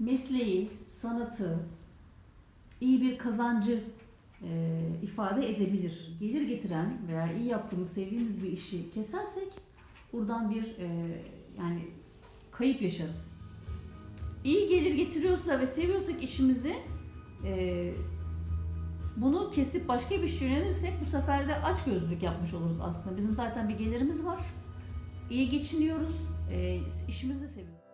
mesleği, sanatı, iyi bir kazancı e, ifade edebilir. Gelir getiren veya iyi yaptığımız, sevdiğimiz bir işi kesersek buradan bir e, yani kayıp yaşarız. İyi gelir getiriyorsa ve seviyorsak işimizi e, bunu kesip başka bir işe yönelirsek bu sefer de aç gözlük yapmış oluruz aslında. Bizim zaten bir gelirimiz var. İyi geçiniyoruz. E, işimizi seviyoruz.